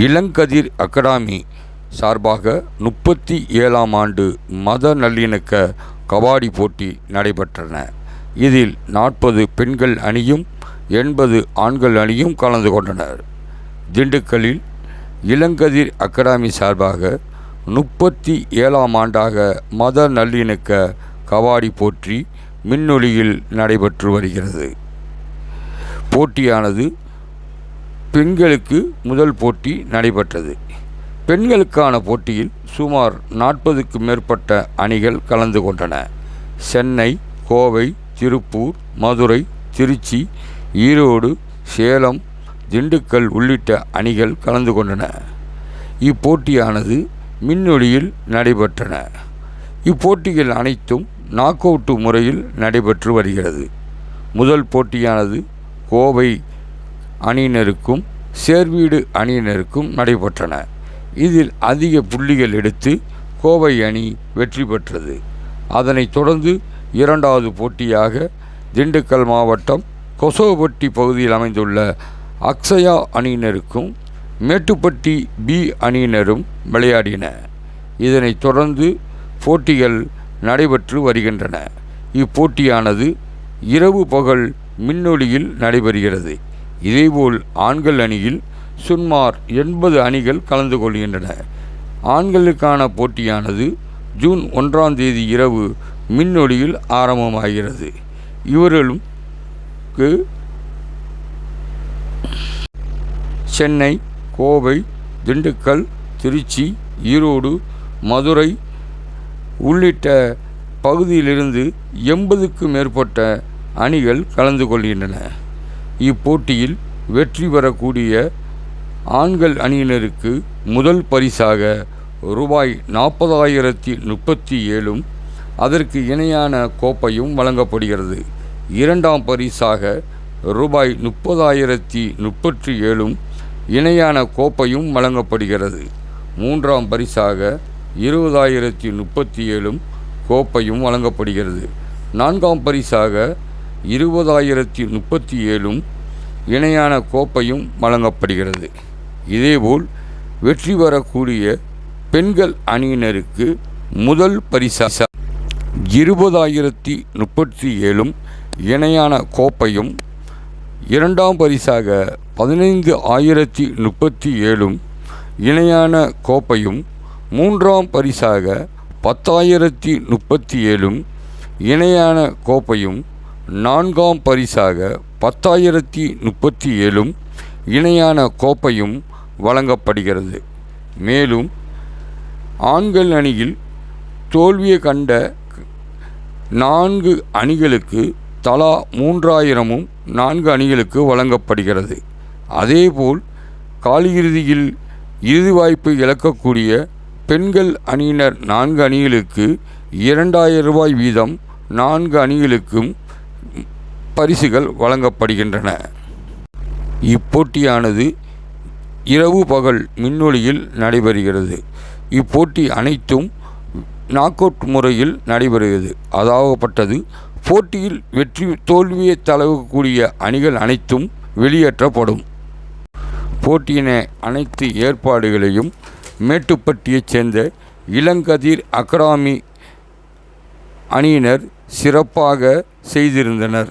Ilangathir academy சார்பாக முப்பத்தி ஏழாம் ஆண்டு மத நல்லிணக்க கபாடி போட்டி நடைபெற்றன. இதில் நாற்பது பெண்கள் அணியும் எண்பது ஆண்கள் அணியும் கலந்து கொண்டனர். திண்டுக்கல்லில் இளங்கதிர் அகாடமி சார்பாக முப்பத்தி ஏழாம் ஆண்டாக மத நல்லிணக்க கபாடி போட்டி மின்னொலியில் நடைபெற்று வருகிறது. போட்டியானது பெண்களுக்கு முதல் போட்டி நடைபெற்றது. பெண்களுக்கான போட்டியில் சுமார் நாற்பதுக்கு மேற்பட்ட அணிகள் கலந்து கொண்டன. சென்னை கோவை திருப்பூர் மதுரை திருச்சி ஈரோடு சேலம் திண்டுக்கல் உள்ளிட்ட அணிகள் கலந்து கொண்டன. இப்போட்டியானது மின்னொலியில் நடைபெற்றன. இப்போட்டிகள் அனைத்தும் நாக் அவுட்டு முறையில் நடைபெற்று வருகிறது. முதல் போட்டியானது கோவை அணியினருக்கும் சேர்வீடு அணியினருக்கும் நடைபெற்றன. இதில் அதிக புள்ளிகள் எடுத்து கோவை அணி வெற்றி பெற்றது. அதனைத் தொடர்ந்து இரண்டாவது போட்டியாக திண்டுக்கல் மாவட்டம் கொசோபட்டி பகுதியில் அமைந்துள்ள அக்ஸயா அணியினருக்கும் மேட்டுப்பட்டி பி அணியினரும் விளையாடின. இதனைத் தொடர்ந்து போட்டிகள் நடைபெற்று வருகின்றன. இப்போட்டியானது இரவு பகல் மின்னொலியில் நடைபெறுகிறது. இதேபோல் ஆண்கள் அணியில் சுமார் எண்பது அணிகள் கலந்து கொள்கின்றன. ஆண்களுக்கான போட்டியானது ஜூன் ஒன்றாம் தேதி இரவு மின்னொலியில் ஆரம்பமாகிறது. இவர்களுக்கு சென்னை கோவை திண்டுக்கல் திருச்சி ஈரோடு மதுரை உள்ளிட்ட பகுதியிலிருந்து எண்பதுக்கும் மேற்பட்ட அணிகள் கலந்து கொள்கின்றன. இப்போட்டியில் வெற்றி பெறக்கூடிய ஆண்கள் அணியினருக்கு முதல் பரிசாக ரூபாய் நாற்பதாயிரத்தி முப்பத்தி ஏழும் அதற்கு இணையான கோப்பையும் வழங்கப்படுகிறது. இரண்டாம் பரிசாக ரூபாய் முப்பதாயிரத்தி முப்பத்தி ஏழும் இணையான கோப்பையும் வழங்கப்படுகிறது. மூன்றாம் பரிசாக இருபதாயிரத்தி முப்பத்தி ஏழும் கோப்பையும் வழங்கப்படுகிறது. நான்காம் பரிசாக இருபதாயிரத்தி முப்பத்தி ஏழும் இணையான கோப்பையும் வழங்கப்படுகிறது. இதேபோல் வெற்றி பெறக்கூடிய பெண்கள் அணியினருக்கு முதல் பரிசாக இருபதாயிரத்தி முப்பத்தி ஏழும் இணையான கோப்பையும் இரண்டாம் பரிசாக பதினைந்து ஆயிரத்தி முப்பத்தி ஏழும் இணையான கோப்பையும் மூன்றாம் பரிசாக பத்தாயிரத்தி முப்பத்தி ஏழும் இணையான கோப்பையும் நான்காம் பரிசாக பத்தாயிரத்தி முப்பத்தி ஏழும் இணையான கோப்பையும் வழங்கப்படுகிறது. மேலும் ஆண்கள் அணியில் தோல்வியை கண்ட நான்கு அணிகளுக்கு தலா மூன்றாயிரமும் நான்கு அணிகளுக்கு வழங்கப்படுகிறது. அதேபோல் காலியிறுதியில் இறுதி வாய்ப்பு இழக்கக்கூடிய பெண்கள் அணியினர் நான்கு அணிகளுக்கு இரண்டாயிரம் ரூபாய் வீதம் நான்கு அணிகளுக்கும் பரிசுகள் வழங்கப்படுகின்றன. இப்போட்டியானது இரவு பகல் மின்னொலியில் நடைபெறுகிறது. இப்போட்டி அனைத்தும் நாக் அவுட் முறையில் நடைபெறுகிறது. அதாகப்பட்டது போட்டியில் வெற்றி தோல்வியை தளவக்கூடிய அணிகள் அனைத்தும் வெளியேற்றப்படும். போட்டியின அனைத்து ஏற்பாடுகளையும் மேட்டுப்பட்டியைச் சேர்ந்த இளங்கதிர் அகாடமி அணியினர் சிறப்பாக செய்திருந்தனர்.